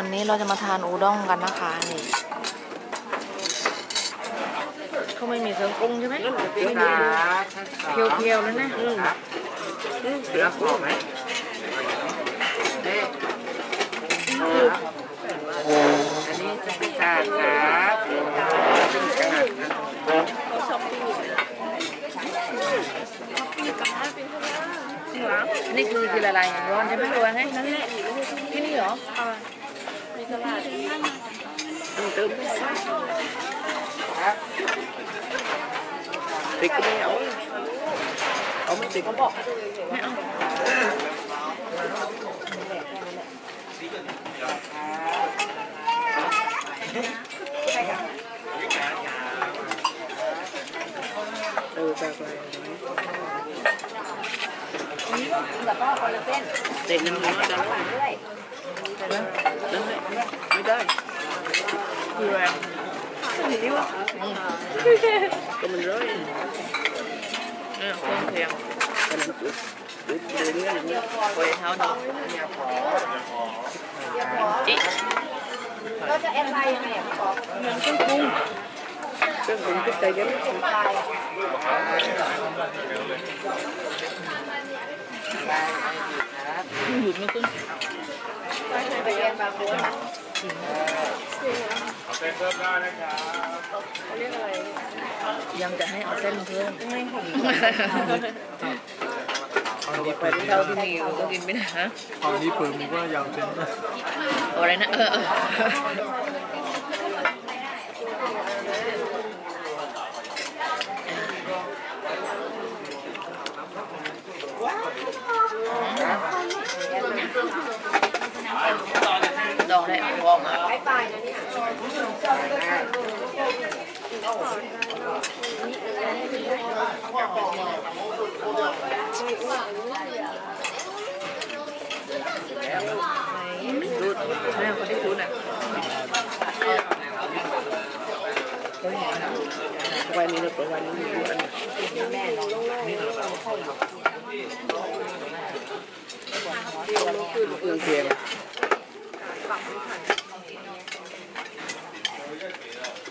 วันนี้เราจะมาทานอูด้งกันนะคะนี่เขาไม่มีเครื่องปรุงใช่ไหมไม่มีเพียวๆแล้วนะเหลือพอไหมเด็กอันนี้จะพิจารครับนี่คือคือละลายอย่างร้อนใช่ไหมหรือว่าไงนั่นแหละที่นี่เหรอ ครับติดก็ไม่เอาเอาไม่ติ ดก็บอกไม่เอาเออไปไปเด็กมันน้อยจังนั่นแหละไม่ได้คืออะไรก็มั นร้อยเนี่ยเครื่องเคียงก็มันจุดจุดเรื่อยๆอย่างเงี้ยโอยเท้าหนึ่งจิเครื่องปรุงทุกใจเย็นหยุดไม่ขึ้นยังจะให้เอาเส้นมาเพิ่มตอนนี้ไปเปิดที่เราที่มีก็กินไม่ได้ฮะตอนนี้เปิดมีว่ายาวเส้นนะเอาอะไรนะเออเออด องได้เอาวองอะรูดแม่คนที่รูดอะวันนี้นะวันนี้มีอันเครื่องเคียง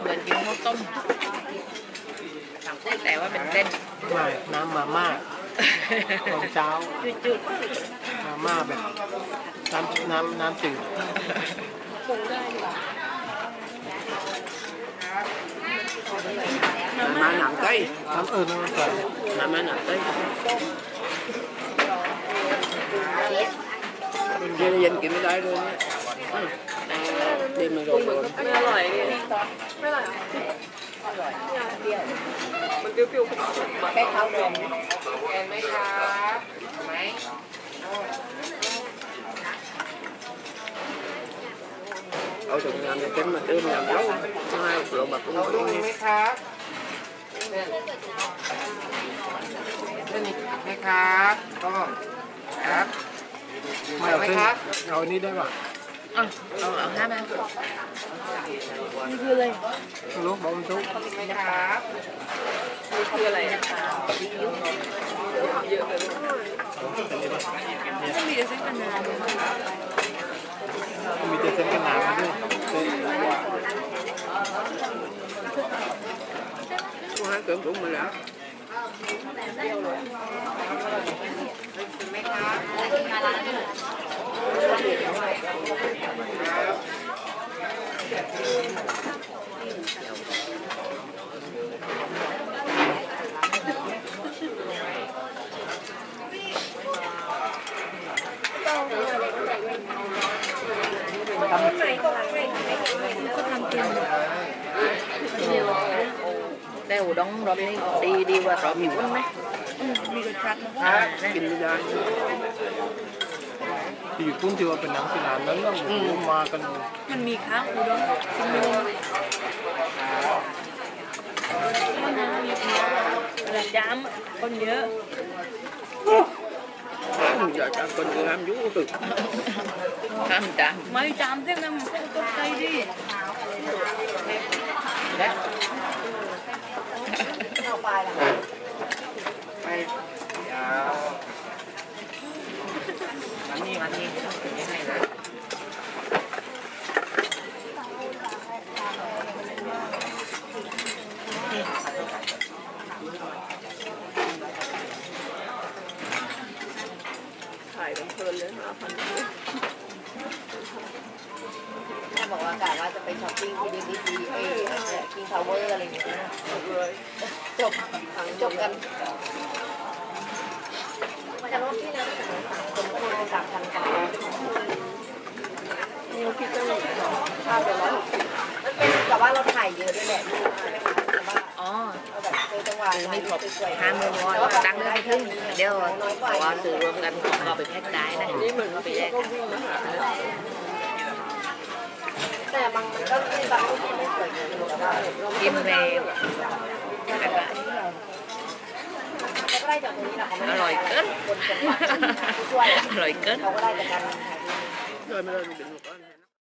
เหมือนกินข้าวต้มแต่ว่าเป็นเส้น ไม่น้ำ มาม่าตอนเช้าจืดมาม่าแบบน้ำน้ำน้ำจืดมาหนังไก่น้ำเออน้ำใส่มามาหนังไก่เย็นเย็นกินไม่ได้เลยเนี่ยเย็นมันร้อนร้อนไม่อร่อย นี่ไม่อร่อยมันเปรี้ยวๆขึ้นแค่ข้าวรวมเย็นไหมครับไหมเอาถุงงานเต็มมาเติมย่างเดียวไม่เราแบบเราดูไหมครับเนี่ไหมครับก็ครับไม่เอาเส้นเอาอันนี้ได้ป่ะอะเอาเอาห้ามา นี่คืออะไรลูกบอมทุกไหมครับนี่คืออะไรเยอะเลยก็มีแต่เส้นกันนามีแต่เส้นกันหนามาด้วยเส้นกูให้เกินถุงมาแล้วไหมครับ แต่อูด้งรอบนี้ดีดีกว่ารอบญี่ปุ่นไหมมีรสชาติกินไม่ได้ที่อยู่ตุ้นที่ว่าเป็นนังสนานนั้นก็โอ้โหมากัน มันมีค้างอุดมจริงๆมันมีค้างระจามคนเยอะ อยากจะคนคือห้ามยุ่งตึกห้ามจามไม่จามเท่านั้นมันก็ตกใจดิ ไปยาวมันนี่มันนี่ไม่ให้นะ ถ่ายกันเพลินเลยห้าพันแม่บอกว่ากะว่าจะไปช้อปปิ้งที่ดิสนีย์เอคิงพาวเวอร์อะไรอย่างเงี้ยเลยจบจบกันจะลดที่แล้วจบกันสามพันกว่า นิวคิดจะมีค่าไปร้อยหกสิบ มันเป็นกับว่าเราถ่ายเยอะด้วยแหละลูกใช่ไหมคะแต่ว่า อ๋อ เราแบบเจอจังหวะ ไม่ครบห้าหมื่นวอนตั้งเรื่องไปถึงเดี๋ยวว่าซื้อรวมกันก็ไปแพ็คได้นะนี่เหมือนปีก็วิ่งมายแต่บางมันก็มีบางรูปที่ไม่สวยกินเรากินเร็วแล้วก็ได้จากตรงนี้แหละอร่อยเกินอร่อยเกินเขาก็ได้จากการถ่ายเลยไม่ได้ดูเป็น